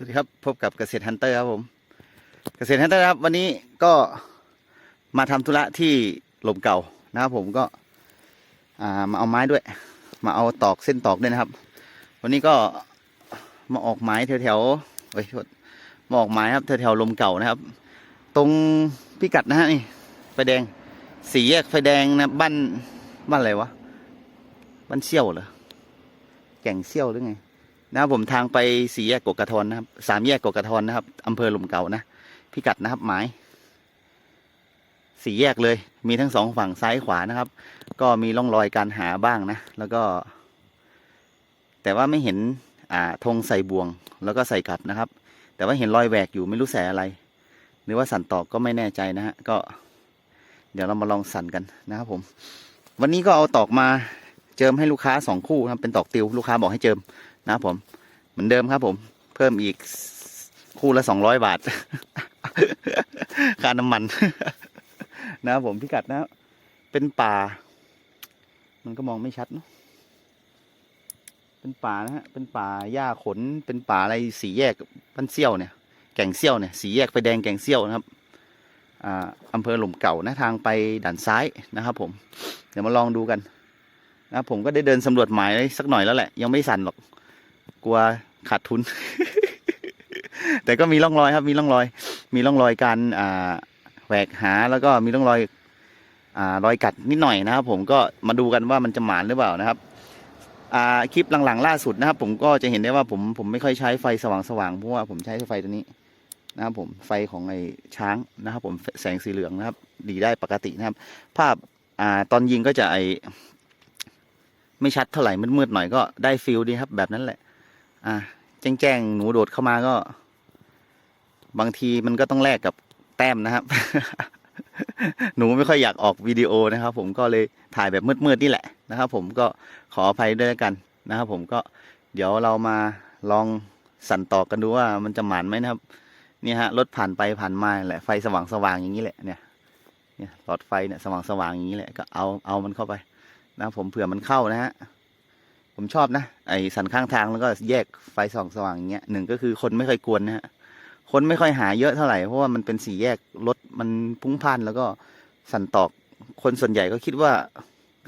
สวัสดีครับพบกับเกษตรฮันเตอร์ครับผม เกษตรฮันเตอร์ครับ วันนี้ก็มาทำธุระที่หลมเก่านะครับผมก็ามาเอาไม้ด้วย มาเอาตอกเส้นตอกด้วยนะครับ วันนี้ก็มาออกไม้แถวๆเอ้ยมาออกไม้ครับแถวๆลมเก่านะครับ ตรงพิกัดนะฮะนี่ไฟแดงสีแยกไฟแดงนะบ้านบ้านอะไรวะบ้านเชี่ยวเหรอแก่งเชี่ยวหรือไง นะครับผมทางไปสี่แยกกกระทอนนะครับสามแยกกกระทอนนะครับอำเภอหลุมเก่านะพิกัดนะครับหมายสี่แยกเลย มีทั้งสองฝั่งซ้ายขวานะครับ ก็มีร่องรอยการหาบ้างนะ แล้วก็ แต่ว่าไม่เห็นอ่าธงใส่บ่วง แล้วก็ใส่กลับนะครับ แต่ว่าเห็นรอยแหวกอยู่ไม่รู้แสอะไร หรือว่าสั่นตอกก็ไม่แน่ใจนะฮะก็ เดี๋ยวเรามาลองสั่นกันนะครับผม วันนี้ก็เอาตอกมาเจิมให้ลูกค้าสองคู่ครับเป็นตอกติวลูกค้าบอกให้เจิม นะครับผม เหมือนเดิมครับผม เพิ่มอีกคู่ละสองร้อยบาท ค่าน้ำมัน นะครับผมพิกัดนะ เป็นป่า มันก็มองไม่ชัดเนาะเป็นป่านะฮะ เป็นป่าหญ้าขน เป็นป่าอะไรสีแยกบ้านเซี่ยวเนี่ย แก่งเซี่ยวเนี่ย สีแยกไฟแดงแก่งเซี่ยวนะครับอ่าอำเภอหลุมเก่านะทางไปด่านซ้ายนะครับ ผม เดี๋ยวมาลองดูกันนะผมก็ได้เดินสำรวจหมายสักหน่อยแล้วแหละ ยังไม่สั่นหรอก กลัวขาดทุน แต่ก็มีร่องรอยครับ มีร่องรอย มีร่องรอยการอ่าแหวกหาแล้วก็มีร่องรอยอ่ารอยกัดนิดหน่อยนะครับ ผมก็มาดูกันว่ามันจะหมานหรือเปล่านะครับอ่าคลิปหลังๆ ล่าสุดนะครับ ผมก็จะเห็นได้ว่าผมผมไม่ค่อยใช้ไฟสว่างๆเพราะว่าผมใช้ไฟตัวนี้นะครับผมไฟของไอ้ช้างนะครับ ผมแสงสีเหลืองนะครับ ดีได้ปกตินะครับ ภาพอ่าตอนยิงก็จะไอไม่ชัดเท่าไหร่มืดๆหน่อยก็ได้ฟิลดีครับ แบบนั้นแหละ อ่าแจ้งแจ้งหนูโดดเข้ามาก็ บางทีมันก็ต้องแลกกับแต้มนะครับ หนูไม่ค่อยอยากออกวิดีโอนะครับ ผมก็เลยถ่ายแบบมืดๆนี่แหละนะครับ ผมก็ขออภัยด้วยกันนะครับ ผมก็เดี๋ยวเรามาลองสั่นต่อกันดูว่ามันจะหมานไหมนะครับ นี่ฮะรถผ่านไปผ่านมาแหละไฟสว่างๆอย่างนี้แหละเนี่ยเนี่ยหลอดไฟเนี่ยสว่างๆอย่างนี้แหละก็เอาเอามันเข้าไปนะผมเผื่อมันเข้านะฮะ ผมชอบนะ ไอสันข้างทางแล้วก็แยกไฟส่องสว่างอย่างเงี้ยหนึ่งก็คือคนไม่ค่อยกวนนะฮะคนไม่ค่อยหาเยอะเท่าไหร่เพราะว่ามันเป็นสี่แยกรถมันพลุ้งพ่านแล้วก็สันตอกคนส่วนใหญ่ก็คิดว่า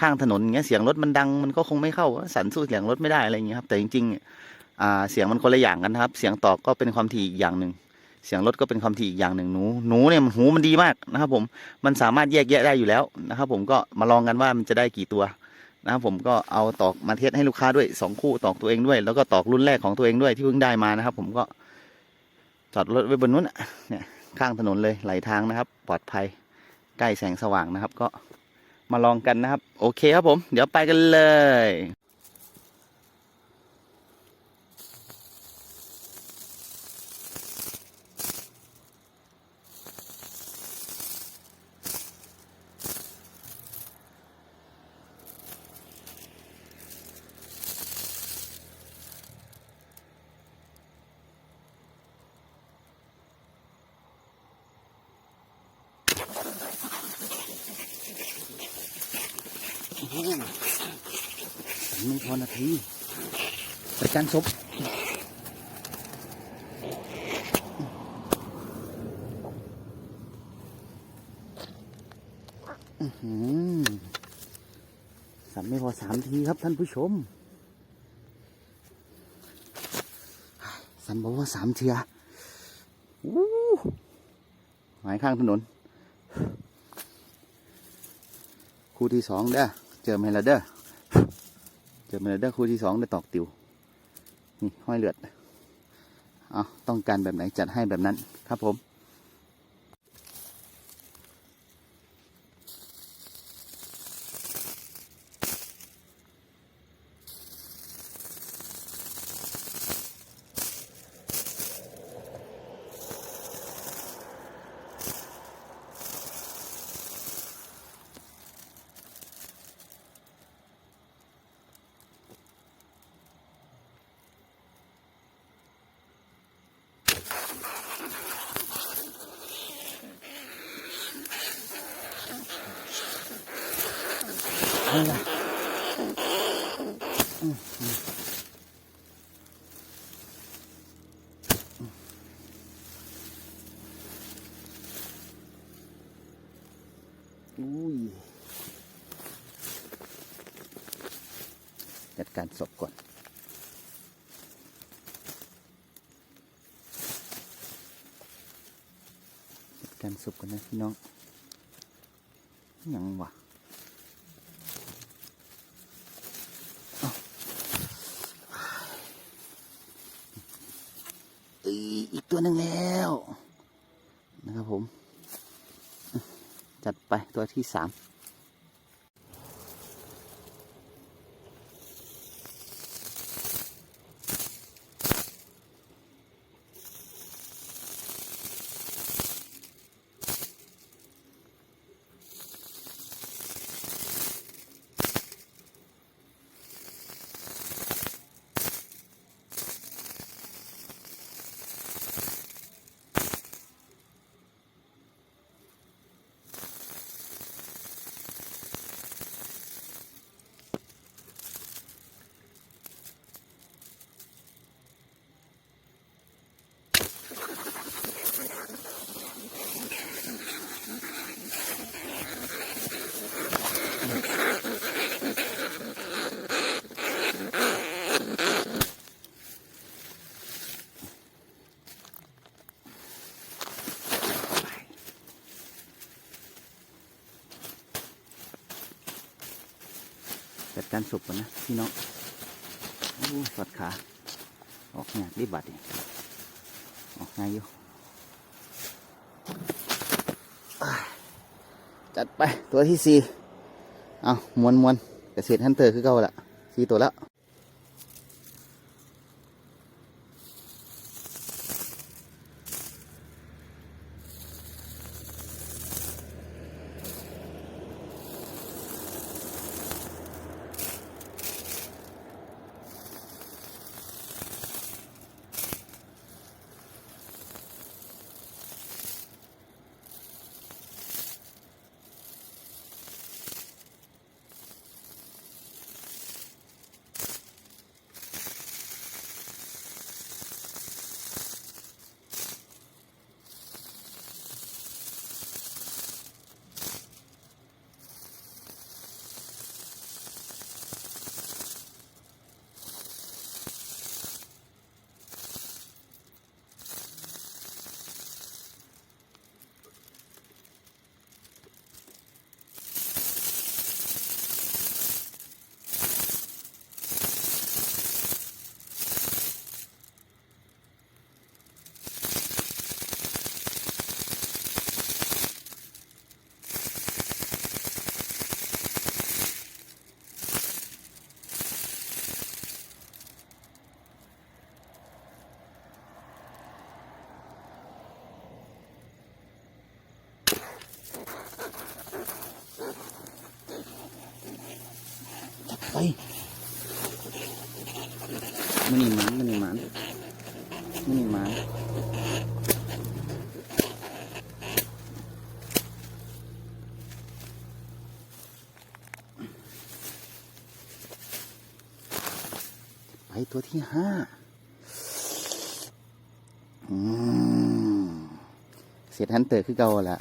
ข้างถนนเงี้ยเสียงรถมันดังมันก็คงไม่เข้าสันสู้เสียงรถไม่ได้อะไรอย่างเงี้ยครับแต่จริงๆอ่าเสียงมันคนละอย่างกันครับ เสียงตอกก็เป็นความถี่อีกอย่างหนึ่งเสียงรถก็เป็นความถี่อีกอย่างหนึ่งหนูหนูเนี่ยมันหูมันดีมากนะครับ ผมมันสามารถแยกแยะได้อยู่แล้วนะครับ ผมก็มาลองกันว่ามันจะได้กี่ตัว นะครับผมก็เอาตอกมาเทสให้ลูกค้าด้วยสองคู่ตอกตัวเองด้วย แล้วก็ตอกรุ่นแรกของตัวเองด้วยที่เพิ่งได้มานะครับ ผมก็จอดรถไว้บนนู้นเนี่ยข้างถนนเลยไหลทางนะครับ ปลอดภัยใกล้แสงสว่างนะครับ ก็มาลองกันนะครับ โอเคครับผม เดี๋ยวไปกันเลย โอ้โหไม่พอนาทีไปจานศพอื้อหือสันไม่พอสามทีครับท่านผู้ชมสันบอกว่าสามเทียอู้หมายข้างถนน คู่ที่สองเด้อ จอไหมละเด้อเจอไหมละเด้อคู่ที่สองได้ตอกติวนี่ห้อยเลือดเอาต้องการแบบไหนจัดให้แบบนั้นครับผม จัดการศพก่อน จัดการศพก่อนนะพี่น้องยังวะเอ้าเอ้ยอีกตัวหนึ่งแล้ว นะครับผม จัดไปตัวที่สาม การสุก่อนนะพี่น้องโอ้สอดขา ออกเนี่ยรีบบัดนี่ออกง่ายอยู่จัดไปตัวที่สี่เอามวนมวนเกษตรฮันเตอร์คือเก่าละสี่ตัวแล้ว ไปมันนี่หมันมันนี่หมันมันนี่หมันไปตัวที่ห้าอืมเสียทันเตอร์คือเก่าละ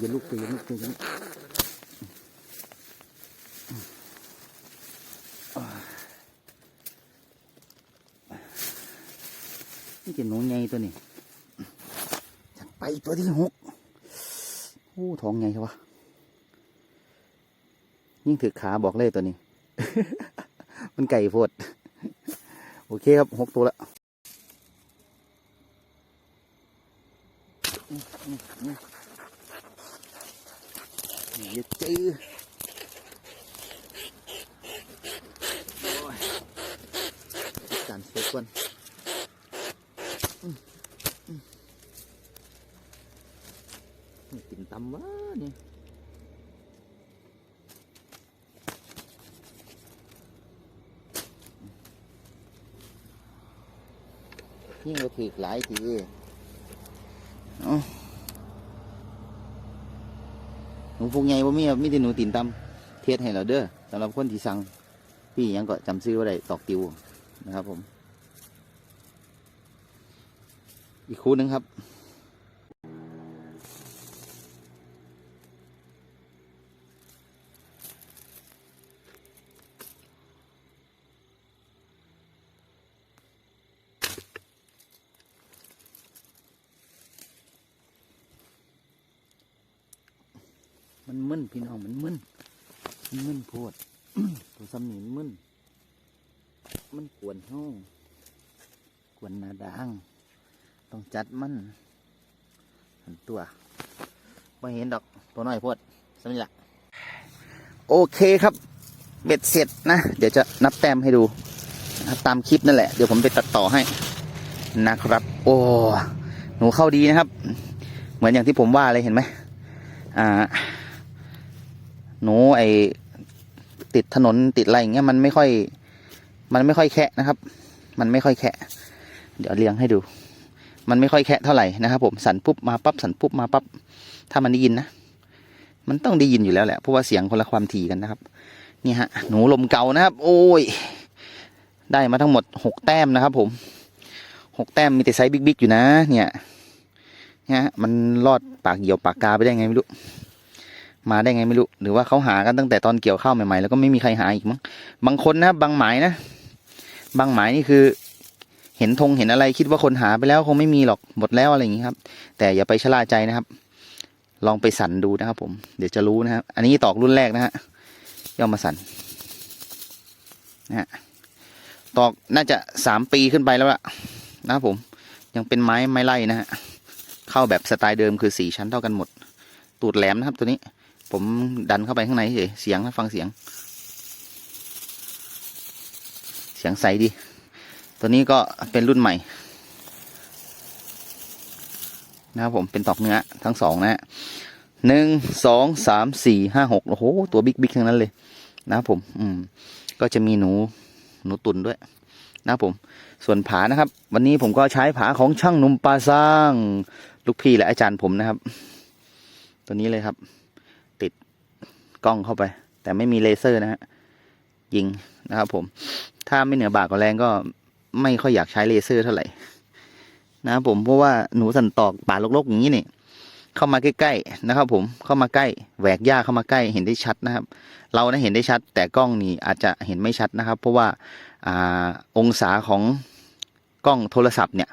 ใจเย็นใจเย็นลูกใจเย็นลูกใจเย็นนี่จะหนูใหญ่ตัวนี้จัดไปตัวที่หกโอ้ท้องใหญ่ครับวะยิ่งถือขาบอกเลยตัวนี้ มันไก่โพด โอเคครับหกตัวแล้วอย่าจื้อโอ้ยจัด การเสียก่อนอืมอืมนี่กินตำวะนี่ยิ่งก็ถือหลายทีเอ้าหนูพวกใหญ่บ่มีครับมีแต่หนูตีนตำเทศให้เราเด้อสำหรับคนที่สั่งพี่ยังก็จำซื้อว่าได้ตอกติวนะครับผม อีกคู่หนึ่งครับ มันมึนพี่น้องมันมึนมันมึนโพดตัวซ้ำนี่มันมึนมันกวนเฮากวนนาด่าง ต้องจัดมันหันตัวไม่เห็นดอกตัวน้อยโพดสำนี่ละโอเคครับ เบ็ดเสร็จนะ เดี๋ยวจะนับแต้มให้ดูตามคลิปนั่นแหละ เดี๋ยวผมไปตัดต่อให้นะครับ โอ้หนูเข้าดีนะครับ เหมือนอย่างที่ผมว่าเลยเห็นไหมอ่า หนูไอติดถนนติดอะไรอย่างเงี้ยมันไม่ค่อย มันไม่ค่อยแคะนะครับ มันไม่ค่อยแคะเดี๋ยวเรียงให้ดู มันไม่ค่อยแคะเท่าไหร่นะครับผมสั่นปุ๊บมาปั๊บสั่นปุ๊บมาปั๊บถ้ามันได้ยินนะมันต้องได้ยินอยู่แล้วแหละเพราะว่าเสียงคนละความถี่กันนะครับนี่ฮะหนูลมเก่านะครับ โอ้ย ได้มาทั้งหมดหกแต้มนะครับ ผมหกแต้มมีแต่ไซส์บิ๊กๆอยู่นะ เนี่ยเนี่ยฮะมันรอดปากเหี่ยวปากกาไปได้ไงไม่รู้มาได้ไงไม่รู้หรือว่าเขาหากันตั้งแต่ตอนเกี่ยวข้าวใหม่ๆแล้วก็ไม่มีใครหาอีกมั้งบางคนนะบางหมายนะ บางหมายนี่คือ เห็นธงเห็นอะไรคิดว่าคนหาไปแล้วคงไม่มีหรอกหมดแล้วอะไรอย่างนี้ครับ แต่อย่าไปชะล่าใจนะครับ ลองไปสั่นดูนะครับผมเดี๋ยวจะรู้นะครับ อันนี้ตอกรุ่นแรกนะฮะย่อมาสั่นนะฮะตอกน่าจะสามปีขึ้นไปแล้วล่ะนะครับผมยังเป็นไม้ไม้ไล่นะฮะเข้าแบบสไตล์เดิมคือสี่ชั้นเท่ากันหมด ตูดแหลมนะครับตัวนี้ ผมดันเข้าไปข้างในเฉยเสียงนะฟังเสียง เสียงใสดี ตัวนี้ก็เป็นรุ่นใหม่ นะครับผมเป็นตอกเนื้อทั้งสองนะฮะหนึ่งสองสามสี่ห้าหกโอ้โห ตัวบิ๊กบิ๊กทั้งนั้นเลยนะครับผม อืม ก็จะมีหนูหนูตุนด้วยนะครับผม ส่วนผานะครับ วันนี้ผมก็ใช้ผาของช่างหนุ่มปลาสร้าง ลูกพี่และอาจารย์ผมนะครับ ตัวนี้เลยครับ ติดกล้องเข้าไป แต่ไม่มีเลเซอร์นะฮะยิงนะครับผม ถ้าไม่เหนือบากก็แรงก็ ไม่ค่อยอยากใช้เลเซอร์เท่าไหร่ นะครับผมเพราะว่าหนูสันตอกป่ารกๆอย่างนี้นี่เข้ามาใกล้ๆนะครับ ผมเข้ามาใกล้แหวกหญ้าเข้ามาใกล้เห็นได้ชัดนะครับ เรานะเห็นได้ชัด แต่กล้องนี่อาจจะเห็นไม่ชัดนะครับ เพราะว่าอ่าองศาของกล้องโทรศัพท์เนี่ย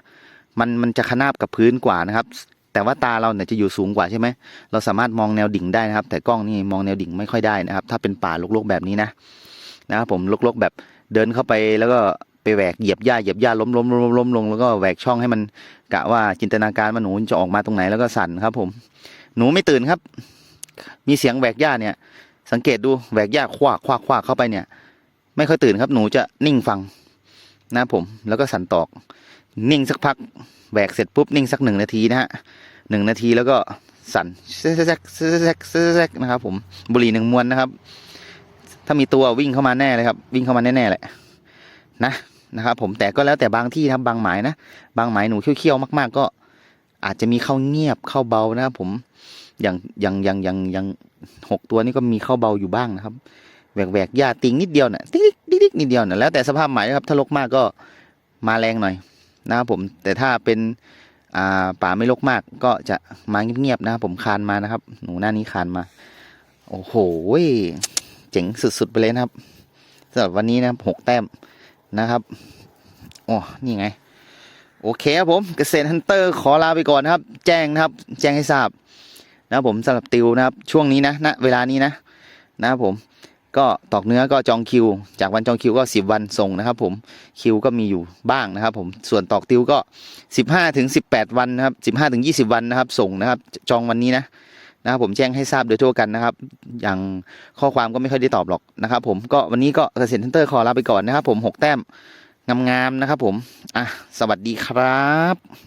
มันมันจะขนาบกับพื้นกว่านะครับ แต่ว่าตาเราเนี่ยจะอยู่สูงกว่าใช่ไหมเราสามารถมองแนวดิ่งได้นะครับ แต่กล้องนี่มองแนวดิ่งไม่ค่อยได้นะครับ ถ้าเป็นป่ารกๆแบบนี้นะนะครับผมรกๆแบบเดินเข้าไปแล้วก็ ไปแหวกเหยียบหญ้าเหยียบหญ้าล้มล้มล้มล้มลงแล้วก็แหวกช่องให้มันกะว่าจินตนาการว่าหนูจะออกมาตรงไหนแล้วก็สั่นครับ ผม หนูไม่ตื่นครับ มีเสียงแหวกหญ้าเนี่ย สังเกตดูแหวกหญ้าคว้าคว้าคว้าเข้าไปเนี่ย ไม่ค่อยตื่นครับ หนูจะนิ่งฟังนะครับผม แล้วก็สั่นตอก นิ่งสักพักแหวกเสร็จปุ๊บนิ่งสักหนึ่งนาทีนะฮะหนึ่งนาทีแล้วก็สั่นแซกแซกแซกแซกแซกแซกนะครับ ผมบุหรี่หนึ่งมวนนะครับ ถ้ามีตัววิ่งเข้ามาแน่เลยครับ วิ่งเข้ามาแน่ๆแหละนะ นะครับผมแต่ก็แล้วแต่บางที่นะบบางหมายนะ บางหมายหนูเขี้ยวๆมาก ๆ ก็อาจจะมีเข้าเงียบเข้าเบานะครับผมอย่างอย่างอย่างอย่างอย่างหกตัวนี้ก็มีเข้าเบาอยู่บ้างนะครับแหวกแหวกหญ้าติงนิดเดียวนะ่ะติ๊กติ๊กติ๊กนิดเดียวนะ่ะแล้วแต่สภาพหมายนะครับถ้าลกมากก็มาแรงหน่อยนะครับผมแต่ถ้าเป็นอ่าป่าไม่ลกมากก็จะมาเงียบๆนะครับผมคานมานะครับ หนูหน้านี้คานมา โอ้โหเจ๋งสุดๆไปเลยนะครับสำหรับวันนี้นะครับหกแต้ม นะครับโอ้นี่ไง โอเคครับผมเกษตรฮันเตอร์ขอลาไปก่อนนะครับ แจ้งนะครับ แจ้งให้ทราบนะครับผมสำหรับติวนะครับช่วงนี้นะณเวลานี้นะนะครับผมก็ตอกเนื้อก็จองคิว จากวันจองคิวก็สิบวันส่งนะครับ ผมคิวก็มีอยู่บ้างนะครับ ผมส่วนตอกติวก็สิบห้าถึงสิบแปดวันนะครับสิบห้าถึงยี่สิบวันนะครับ ส่งนะครับ จองวันนี้นะ นะครับผมแจ้งให้ทราบโดยทั่วกันนะครับ อย่างข้อความก็ไม่ค่อยได้ตอบหรอกนะครับ ผมก็วันนี้ก็เกษตรทันเตอร์ขอลาไปก่อนนะครับ ผมหกแต้มงามๆนะครับ ผมอะสวัสดีครับ